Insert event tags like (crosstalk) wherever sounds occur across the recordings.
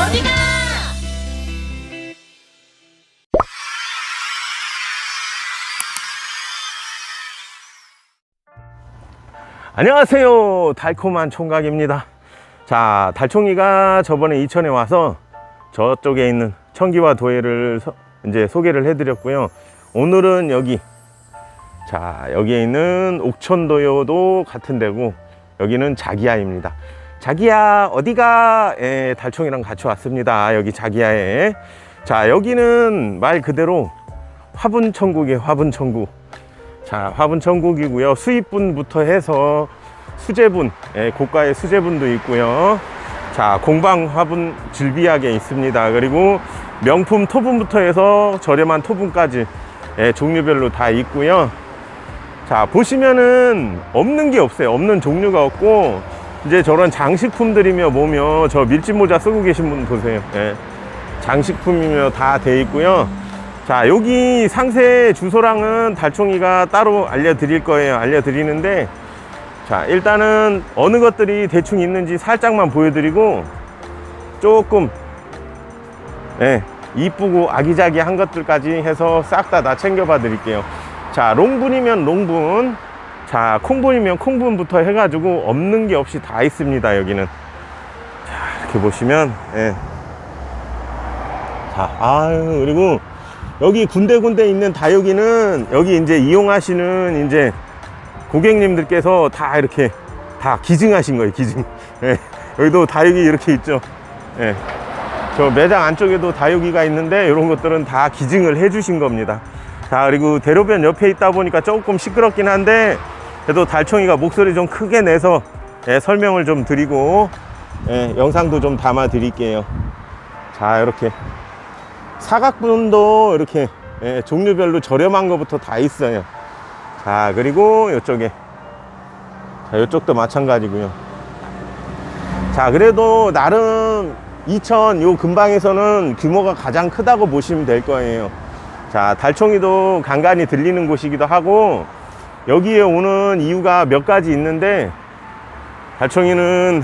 어디가? 안녕하세요. 달콤한 총각입니다. 자, 달총이가 저번에 이천에 와서 저쪽에 있는 청기와 도해를 서- 이제 소개를 해드렸고요. 오늘은 여기, 자, 여기에 있는 옥천도요도 같은 데고, 여기는 자기야입니다. 자기야, 어디가? 예, 달총이랑 같이 왔습니다. 여기 자기야에. 자, 여기는 말 그대로 화분천국이에요, 화분천국. 자, 화분천국이고요. 수입분부터 해서 수제분, 예, 고가의 수제분도 있고요. 자, 공방 화분 즐비하게 있습니다. 그리고 명품 토분부터 해서 저렴한 토분까지 예, 종류별로 다 있고요. 자, 보시면은 없는 게 없어요. 없는 종류가 없고 이제 저런 장식품들이며 뭐며 저 밀짚 모자 쓰고 계신 분 보세요. 예. 장식품이며 다 돼 있고요. 자, 여기 상세 주소랑은 달총이가 따로 알려드릴 거예요. 알려드리는데, 자, 일단은 어느 것들이 대충 있는지 살짝만 보여드리고, 조금, 예, 이쁘고 아기자기한 것들까지 해서 싹 다 다 챙겨봐 드릴게요. 자, 롱분이면 롱분, 자, 콩분이면 콩분부터 해가지고 없는 게 없이 다 있습니다, 여기는. 자, 이렇게 보시면, 예. 자, 아유, 그리고 여기 군데군데 있는 다육이는 여기 이제 이용하시는 이제 고객님들께서 다 이렇게 다 기증하신 거예요, 기증. (laughs) 예, 여기도 다육이 이렇게 있죠. 예. 저 매장 안쪽에도 다육이가 있는데 이런 것들은 다 기증을 해 주신 겁니다. 자, 그리고 대로변 옆에 있다 보니까 조금 시끄럽긴 한데 그래도 달총이가 목소리 좀 크게 내서 예, 설명을 좀 드리고 예, 영상도 좀 담아 드릴게요. 자, 이렇게 사각분도 이렇게 예, 종류별로 저렴한 것부터 다 있어요. 자, 그리고 이쪽에. 자, 이쪽도 마찬가지고요. 자, 그래도 나름 2000요 근방에서는 규모가 가장 크다고 보시면 될 거예요. 자, 달총이도 간간히 들리는 곳이기도 하고 여기에 오는 이유가 몇 가지 있는데 달총이는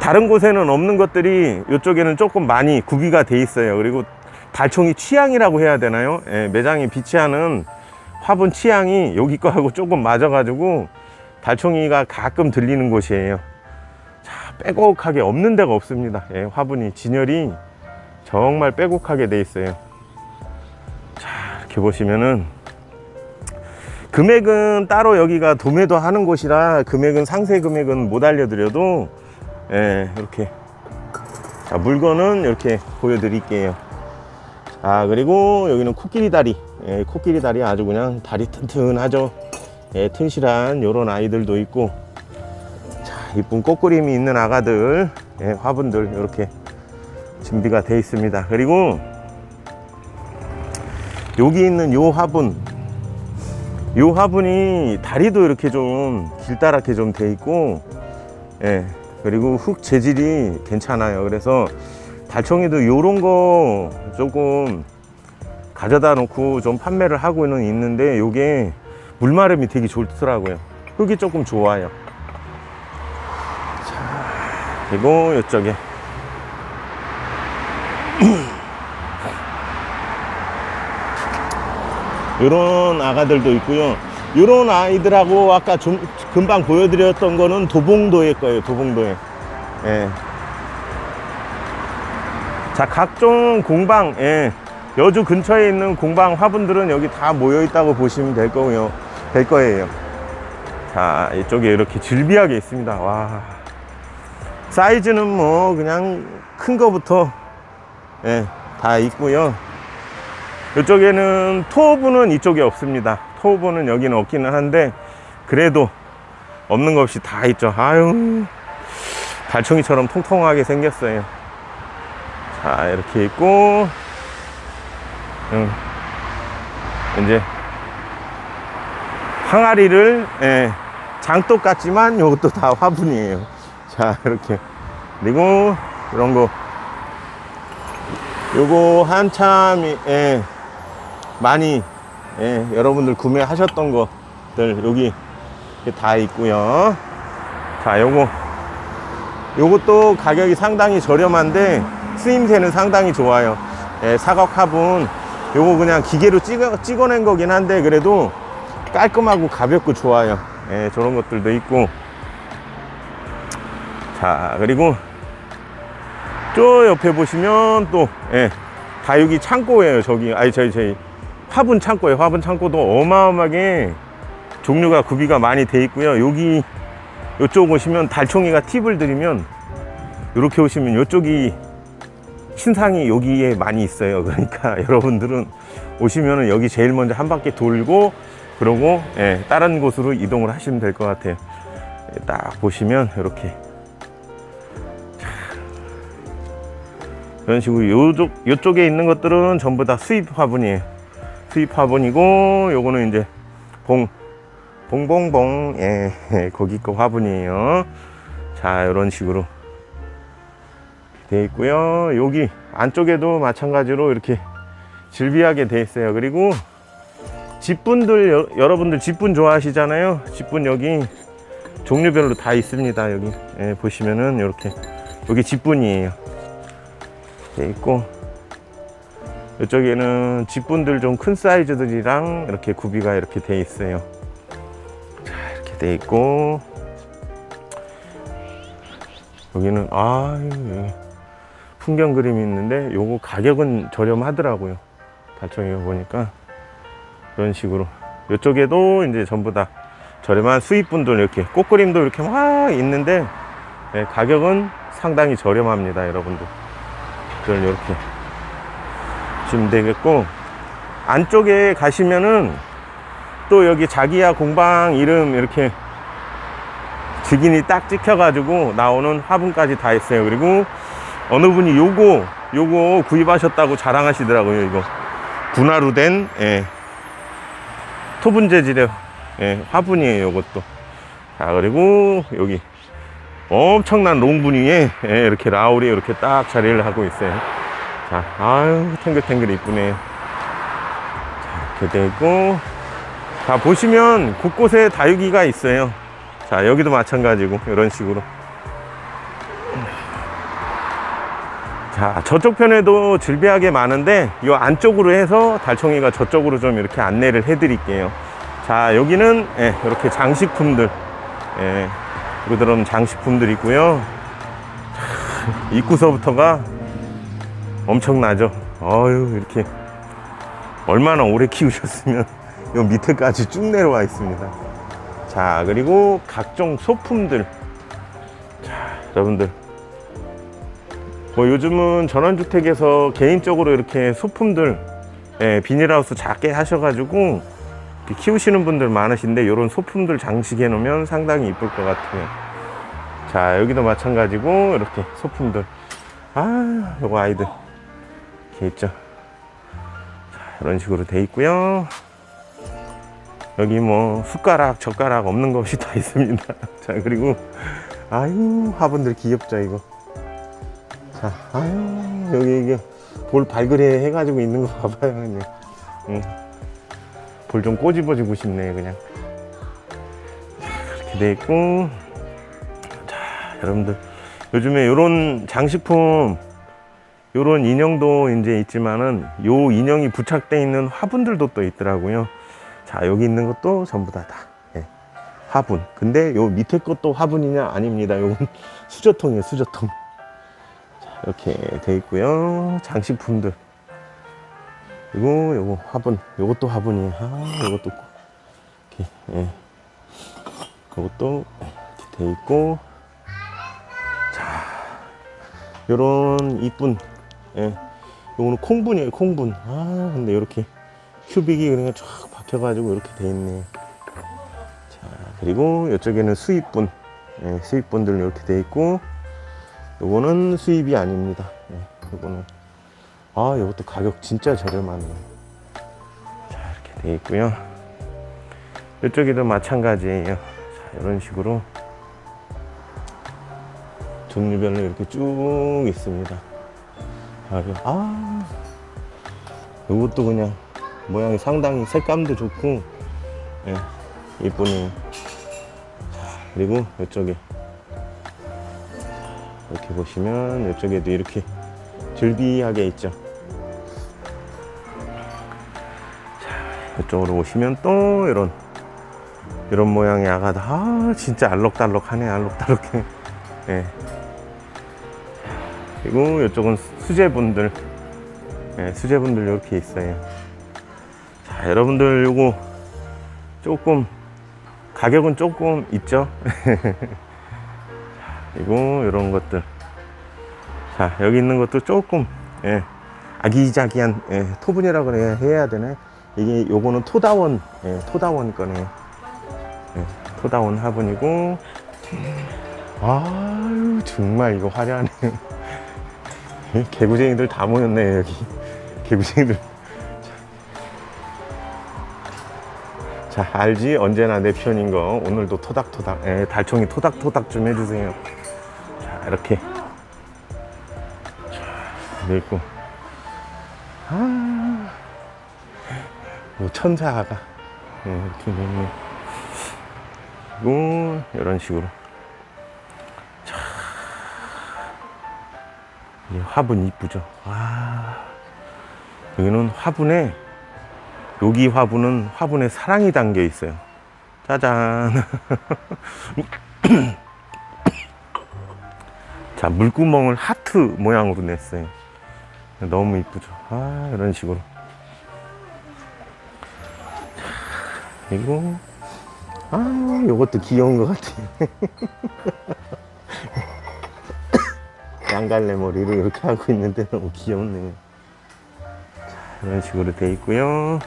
다른 곳에는 없는 것들이 이쪽에는 조금 많이 구비가 돼 있어요. 그리고 달총이 취향이라고 해야 되나요? 예, 매장에 비치하는 화분 취향이 여기 거하고 조금 맞아 가지고 달총이가 가끔 들리는 곳이에요. 자, 빼곡하게 없는 데가 없습니다. 예, 화분이 진열이 정말 빼곡하게 돼 있어요. 자, 이렇게 보시면은 금액은 따로 여기가 도매도 하는 곳이라 금액은 상세 금액은 못 알려드려도 예, 이렇게. 자, 물건은 이렇게 보여드릴게요. 아, 그리고 여기는 코끼리 다리. 예, 코끼리 다리 아주 그냥 다리 튼튼하죠. 예, 튼실한 요런 아이들도 있고. 자, 이쁜 꽃그림이 있는 아가들, 예, 화분들 이렇게 준비가 되어 있습니다. 그리고 여기 있는 요 화분, 요 화분이 다리도 이렇게 좀 길다랗게 좀 돼 있고, 예, 그리고 흙 재질이 괜찮아요. 그래서 달총이도 요런 거 조금 가져다 놓고 좀 판매를 하고는 있는데 요게 물마름이 되게 좋더라고요. 흙이 조금 좋아요. 자, 그리고 이쪽에 요런 아가들도 있고요. 요런 아이들하고 아까 좀 금방 보여드렸던 거는 도봉도의 거예요. 도봉도에. 예. 자, 각종 공방, 예. 여주 근처에 있는 공방 화분들은 여기 다 모여 있다고 보시면 될 거고요. 될 거예요. 자, 이쪽에 이렇게 질비하게 있습니다. 와. 사이즈는 뭐 그냥 큰 거부터 예, 다 있고요. 이쪽에는 토브는 이쪽에 없습니다. 토브는 여기는 없기는 한데 그래도 없는 것 없이 다 있죠. 아유 달총이처럼 통통하게 생겼어요. 자 이렇게 있고 음, 이제 항아리를 예, 장독 같지만 이것도 다 화분이에요. 자 이렇게 그리고 이런 거 요거 한참 예, 많이 예, 여러분들 구매하셨던 것들 여기 다 있고요. 자, 요거 요것도 가격이 상당히 저렴한데 쓰임새는 상당히 좋아요. 예, 사각 화분 요거 그냥 기계로 찍어, 찍어낸 거긴 한데 그래도 깔끔하고 가볍고 좋아요. 예, 저런 것들도 있고. 자, 그리고 저 옆에 보시면 또, 예, 다육이 창고예요. 저기, 아니, 저희, 저희 화분 창고예요. 화분 창고도 어마어마하게 종류가 구비가 많이 돼 있고요. 여기, 이쪽 오시면 달총이가 팁을 드리면, 이렇게 오시면 이쪽이 신상이 여기에 많이 있어요. 그러니까 (laughs) 여러분들은 오시면은 여기 제일 먼저 한 바퀴 돌고, 그러고, 예, 다른 곳으로 이동을 하시면 될 것 같아요. 예, 딱 보시면 이렇게 이런 식으로 요쪽 요쪽에 있는 것들은 전부 다 수입 화분이에요. 수입 화분이고 요거는 이제 봉 봉봉봉 예, 예 거기 거 화분이에요. 자 이런 식으로 돼 있고요. 여기 안쪽에도 마찬가지로 이렇게 질비하게 돼 있어요. 그리고 집분들 여, 여러분들 집분 좋아하시잖아요. 집분 여기 종류별로 다 있습니다. 여기 예, 보시면은 이렇게 여기 집분이에요. 돼 있고 이쪽에는 집분들 좀 큰 사이즈들이랑 이렇게 구비가 이렇게 돼 있어요. 자 이렇게 돼 있고 여기는 아 풍경 그림이 있는데 요거 가격은 저렴하더라고요. 달청이가 보니까 이런 식으로 이쪽에도 이제 전부 다 저렴한 수입분들 이렇게 꽃그림도 이렇게 막 있는데 네, 가격은 상당히 저렴합니다, 여러분들. 그걸 이렇게 보시면 되겠고 안쪽에 가시면은 또 여기 자기야 공방 이름 이렇게 직인이 딱 찍혀 가지고 나오는 화분까지 다 있어요. 그리고 어느 분이 요거 요거 구입하셨다고 자랑하시더라고요. 이거 분화로 된 예, 토분 재질의 예, 화분이에요. 요것도 자 그리고 여기 엄청난 롱분 위에 예, 이렇게 라울이 이렇게 딱 자리를 하고 있어요. 자, 아유, 탱글탱글 이쁘네요. 자, 이렇게 돼 있고. 자, 보시면 곳곳에 다육이가 있어요. 자, 여기도 마찬가지고, 이런 식으로. 자, 저쪽 편에도 질비하게 많은데, 이 안쪽으로 해서 달총이가 저쪽으로 좀 이렇게 안내를 해 드릴게요. 자, 여기는, 예, 이렇게 장식품들. 예, 이거들은 장식품들 있고요. 자, 입구서부터가 엄청나죠. 어유 이렇게 얼마나 오래 키우셨으면 요 밑에까지 쭉 내려와 있습니다. 자 그리고 각종 소품들. 자 여러분들 뭐 요즘은 전원주택에서 개인적으로 이렇게 소품들 예, 비닐하우스 작게 하셔가지고 키우시는 분들 많으신데 이런 소품들 장식해 놓으면 상당히 이쁠 것 같아요. 자 여기도 마찬가지고 이렇게 소품들 아 요거 아이들 이렇게 있죠. 자, 이런 식으로 돼 있고요. 여기 뭐 숟가락, 젓가락 없는 것이 (laughs) 다 있습니다. 자, 그리고 아유, 화분들 귀엽죠, 이거. 자, 아유, 여기 이게 볼 발그레 해가지고 있는 거 봐봐요, 그냥. 응. 볼좀 꼬집어 주고 싶네, 그냥. 자, 이렇게 돼 있고. 자, 여러분들. 요즘에 이런 장식품 요런 인형도 이제 있지만은 요 인형이 부착되어 있는 화분들도 또 있더라고요. 자, 여기 있는 것도 전부 다 다. 예, 화분. 근데 요 밑에 것도 화분이냐? 아닙니다. 요건 (laughs) 수저통이에요, 수저통. 자, 이렇게 돼 있고요. 장식품들. 그리고 요거 화분. 요것도 화분이에요. 아, 요것도 이렇게, 예. 그것도 이렇게 돼 있고. 자, 요런 이쁜 예. 요거는 콩분이에요, 콩분. 아, 근데 이렇게 큐빅이 그냥 쫙 박혀가지고 이렇게 돼 있네. 자, 그리고 이쪽에는 수입분. 예, 수입분들 이렇게 돼 있고, 요거는 수입이 아닙니다. 예, 요거는. 아, 요것도 가격 진짜 저렴하네. 자, 이렇게 돼 있고요. 이쪽에도 마찬가지예요. 자, 이런 식으로 종류별로 이렇게 쭉 있습니다. 아, 그- 아, 이것도 그냥 모양이 상당히 색감도 좋고, 예, 이쁘네요. 자, 그리고 이쪽에 이렇게 보시면 이쪽에도 이렇게 즐비하게 있죠. 자, 이쪽으로 오시면 또 이런 이런 모양의 아가다. 아, 진짜 알록달록하네, 알록달록해. 예. 그리고 이쪽은 수제분들. 예, 수제분들 이렇게 있어요. 자, 여러분들 요거 조금 가격은 조금 있죠. (laughs) 그리고 이런 것들. 자, 여기 있는 것도 조금 예, 아기자기한 예, 토분이라고 해야, 해야 되나? 이게 요거는 토다원, 예, 토다원 거네요. 예, 토다원 화분이고. 아유, 정말 이거 화려하네. 예, (laughs) 개구쟁이들 다 모였네, 여기. 개구쟁이들. 자, 알지? 언제나 내 편인 거. 오늘도 토닥토닥. 예, 달총이 토닥토닥 좀 해주세요. 자, 이렇게. 있고. 아, 뭐 천사가. 예, 이렇게 되네. 그리고, 이런 식으로. 이 화분 이쁘죠? 아, 여기는 화분에 여기 화분은 화분에 사랑이 담겨 있어요. 짜잔. (laughs) 자, 물구멍을 하트 모양으로 냈어요. 너무 이쁘죠. 아, 이런 식으로. 자, 그리고, 아, 요것도 귀여운 것 같아요. (laughs) 양갈래 머리를 이렇게 하고 있는데 너무 귀엽네요. 자, 이런 식으로 돼 있고요.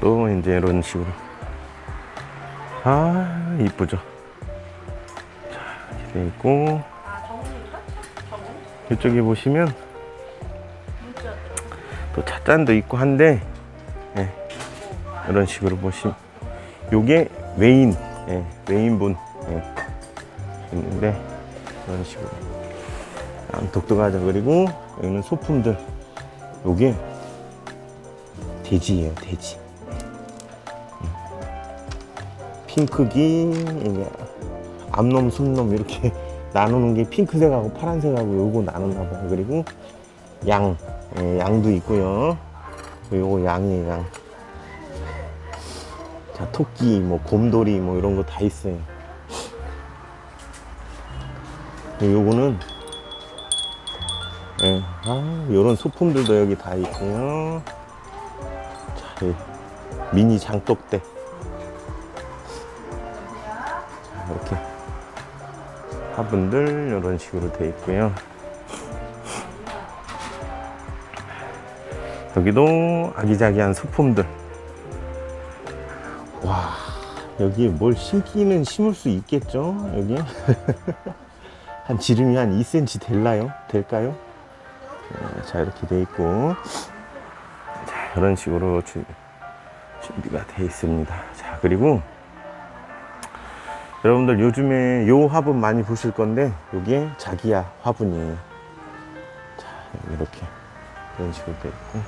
또 이제 이런 식으로. 아 이쁘죠? 자 이렇게 돼 있고. 이쪽에 보시면 또 찻잔도 있고 한데 예, 이런 식으로 보시면. 요게 외인 예, 외인분. 예, 있는데 이런 식으로. 안 독특하죠. 그리고 여기는 소품들. 요게 돼지예요 돼지. 핑크기 이게 암놈 순놈 이렇게 (laughs) 나누는 게 핑크색하고 파란색하고 요거 나누나 봐요. 그리고 양. 예, 양도 있고요. 요거 양이에요 양. 자 토끼 뭐 곰돌이 뭐 이런 거 다 있어요 요거는 예, 아, 요런 소품들도 여기 다 있고요 자, 이 미니 장독대 이렇게 화분들 이런 식으로 되어 있고요. 여기도 아기자기한 소품들. 와, 여기에 뭘 심기는 심을 수 있겠죠? 여기 (laughs) 한 지름이 한 2cm 될나요? 될까요? 어, 자 이렇게 돼 있고, 자 이런 식으로 준- 준비가 되어 있습니다. 자 그리고 여러분들 요즘에 요 화분 많이 보실 건데 요게 자기야 화분이에요 자 이렇게 이런 식으로 돼 있고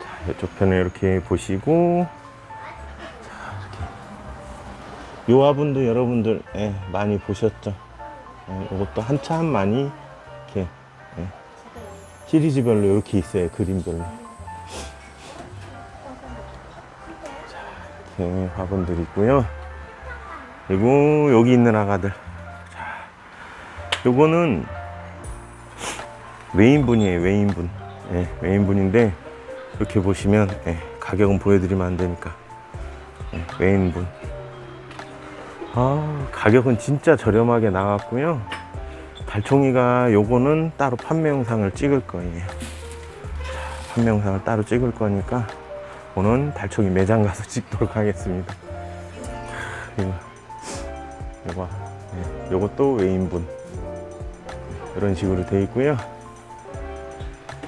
자 이쪽 편에 이렇게 보시고 요 화분도 여러분들 예, 많이 보셨죠 예, 이것도 한참 많이 이렇게 예, 시리즈별로 이렇게 있어요 그림별로 자 이렇게 화분들 있고요 그리고 여기 있는 아가들. 자, 요거는 외인분이에요, 외인분. 예, 외인분인데, 이렇게 보시면, 예, 가격은 보여드리면 안 되니까. 예, 외인분. 아, 가격은 진짜 저렴하게 나왔고요. 달총이가 요거는 따로 판매 영상을 찍을 거예요. 자, 판매 영상을 따로 찍을 거니까, 오늘 달총이 매장 가서 (laughs) 찍도록 하겠습니다. 그리고 요거, 예, 요것도 외인분. 이런 식으로 되어 있고요.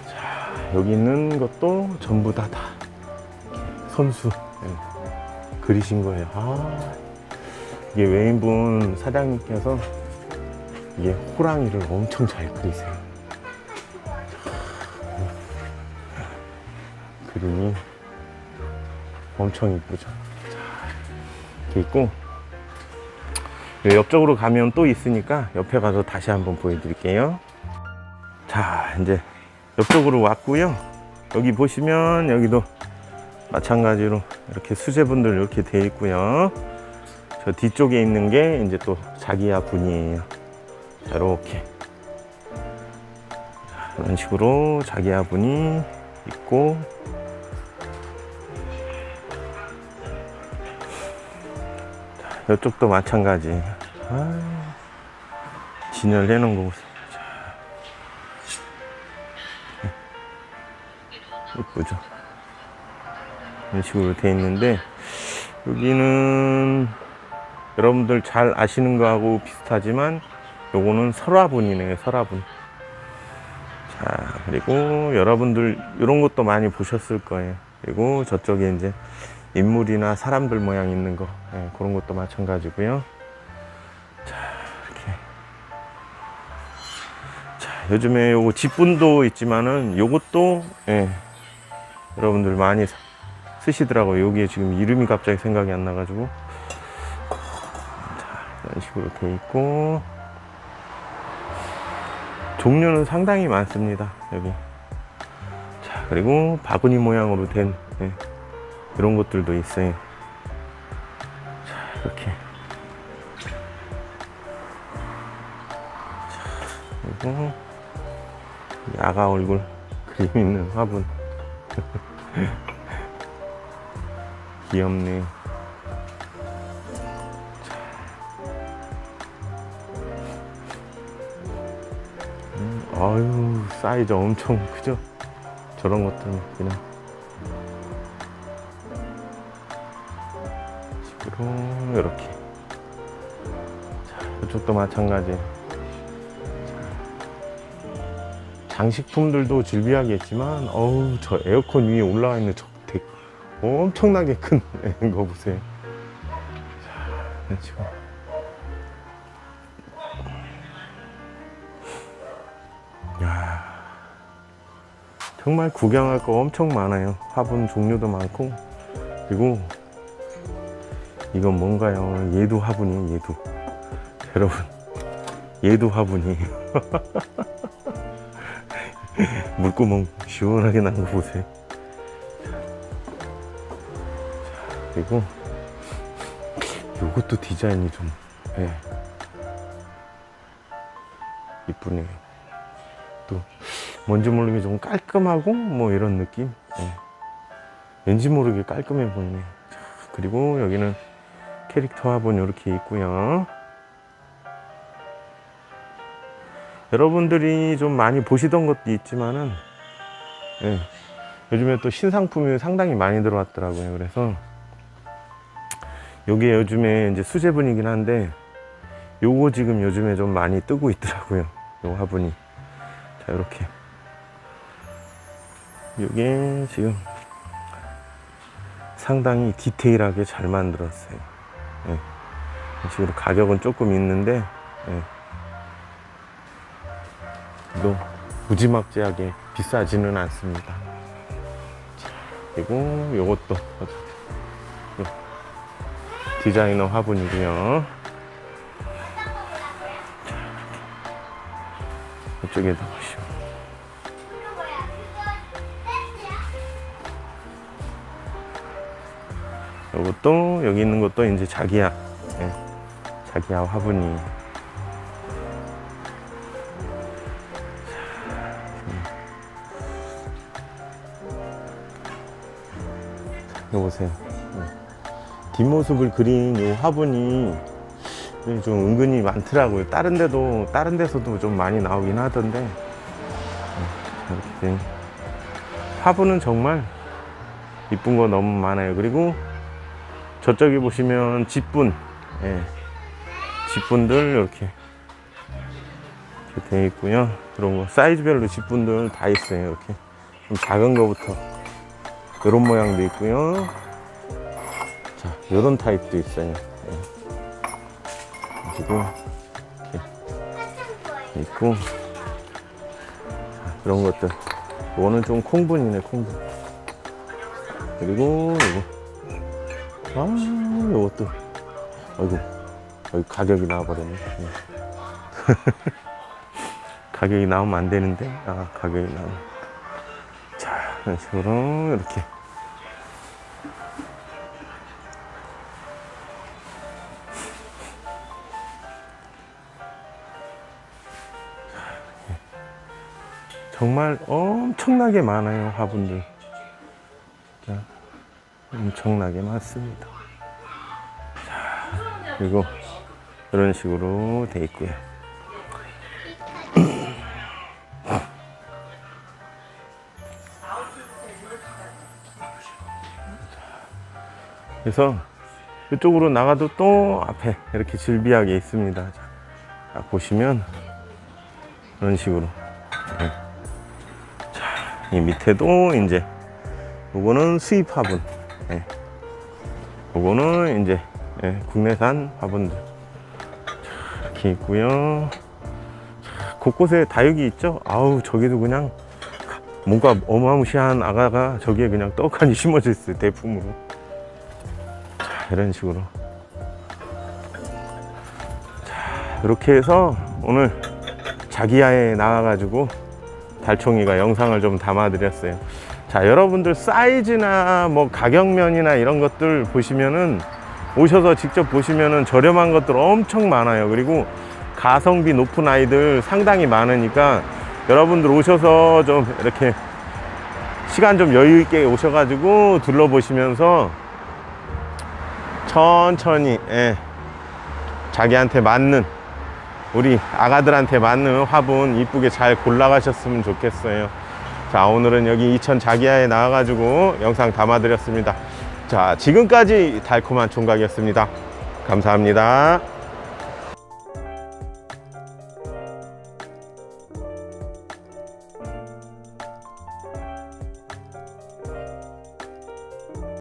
자, 여기 있는 것도 전부 다, 다 선수 예, 그리신 거예요. 아, 이게 외인분 사장님께서 이게 호랑이를 엄청 잘 그리세요. 그림이 엄청 이쁘죠. 자, 돼 있고 요 옆쪽으로 가면 또 있으니까 옆에 가서 다시 한번 보여드릴게요. 자, 이제 옆쪽으로 왔고요. 여기 보시면 여기도 마찬가지로 이렇게 수제분들 이렇게 돼 있고요. 저 뒤쪽에 있는 게 이제 또 자기야 분이에요. 자, 이렇게 자, 이런 식으로 자기야 분이 있고 자, 이쪽도 마찬가지. 아, 놓은 거 보세요. 자. 이쁘죠? 이런 식으로 돼 있는데 여기는 여러분들 잘 아시는 거하고 비슷하지만 요거는 설화분이네요 설화분. 자 그리고 여러분들 이런 것도 많이 보셨을 거예요. 그리고 저쪽에 이제 인물이나 사람들 모양 있는 거 예, 그런 것도 마찬가지고요. 자 이렇게. 자 요즘에 요거 집분도 있지만은 요것도 예, 여러분들 많이 사- 쓰시더라고요. 여기에 지금 이름이 갑자기 생각이 안 나가지고 이런 식으로 돼 있고 종류는 상당히 많습니다 여기. 자 그리고 바구니 모양으로 된 예, 이런 것들도 있어요. 자 이렇게. 자, 그리고 야가 얼굴 그림 있는 화분. (laughs) 귀엽네 아유 사이즈 엄청 크죠? 저런 것들은 그냥. 식으로 이렇게. 자 이쪽도 마찬가지. 자, 장식품들도 즐비하겠지만 어우 저 에어컨 위에 올라와 있는 저 덱, 엄청나게 큰 (laughs) 거 보세요. 자 이런 식으로 정말 구경할 거 엄청 많아요. 화분 종류도 많고 그리고 이건 뭔가요? 얘도 화분이에요. 얘도 (laughs) 여러분 얘도 화분이에요. (laughs) 물구멍 시원하게 난 거 보세요. 자, 그리고 이것도 디자인이 좀 예. 이쁘네요. 또 뭔지 모르게 좀 깔끔하고 뭐 이런 느낌? 예. 왠지 모르게 깔끔해 보이네. 자, 그리고 여기는 캐릭터 화분 이렇게 있고요. 여러분들이 좀 많이 보시던 것도 있지만은 예. 요즘에 또 신상품이 상당히 많이 들어왔더라고요. 그래서 요게 요즘에 이제 수제분이긴 한데 요거 지금 요즘에 좀 많이 뜨고 있더라고요. 요 화분이. 자 이렇게 이게 지금 상당히 디테일하게 잘 만들었어요. 예. 이런 식으로 가격은 조금 있는데, 예. 또 무지막지하게 비싸지는 않습니다. 자, 그리고 요것도 요 디자이너 화분이고요. 자, 이쪽에도 보시면. 이것도 여기 있는 것도 이제 자기야. 예, 자기야 화분이. 이거 보세요. 예. 뒷모습을 그린 이 화분이 좀 은근히 많더라고요. 다른 데도 다른 데서도 좀 많이 나오긴 하던데. 예, 이렇게. 화분은 정말 이쁜 거 너무 많아요. 그리고 저쪽에 보시면 집분, 예. 집분들 이렇게, 이렇게 돼 있고요. 그런 거 사이즈별로 집분들 다 있어요. 이렇게 좀 작은 거부터 이런 모양도 있고요. 자, 이런 타입도 있어요. 예. 그리고 이렇게 있고 자, 이런 것들. 이거는 좀 콩분이네, 콩분. 그리고 이거. 아, 요것도 아이고, 여기 가격이 나와버렸네. 예. (laughs) 가격이 나오면 안 되는데, 아, 가격이 나오네. 자, 이런 식으로, 이렇게. 정말 엄청나게 많아요, 화분들. 자, 엄청나게 많습니다. 자, 그리고 이런 식으로 돼 있고요. 그래서 이쪽으로 나가도 또 앞에 이렇게 질비하게 있습니다. 자, 자, 보시면 이런 식으로. 네. 자, 이 밑에도 이제 요거는 수입 화분. 예. 요거는 이제 예, 국내산 화분들. 자, 이렇게 있고요. 자, 곳곳에 다육이 있죠. 아우 저기도 그냥 뭔가 어마무시한 아가가 저기에 그냥 떡하니 (laughs) 심어져 있어요 대품으로. 자 이런 식으로. 자 이렇게 해서 오늘 자기야에 나와가지고 달총이가 영상을 좀 담아 드렸어요. 자, 여러분들 사이즈나 뭐 가격면이나 이런 것들 보시면은 오셔서 직접 보시면은 저렴한 것들 엄청 많아요. 그리고 가성비 높은 아이들 상당히 많으니까 여러분들 오셔서 좀 이렇게 시간 좀 여유 있게 오셔가지고 둘러보시면서 천천히 예, 자기한테 맞는 우리 아가들한테 맞는 화분 이쁘게 잘 골라가셨으면 좋겠어요. 자, 오늘은 여기 이천 자기야에 나와가지고 영상 담아드렸습니다. 자, 지금까지 달콤한 총각이었습니다. 감사합니다.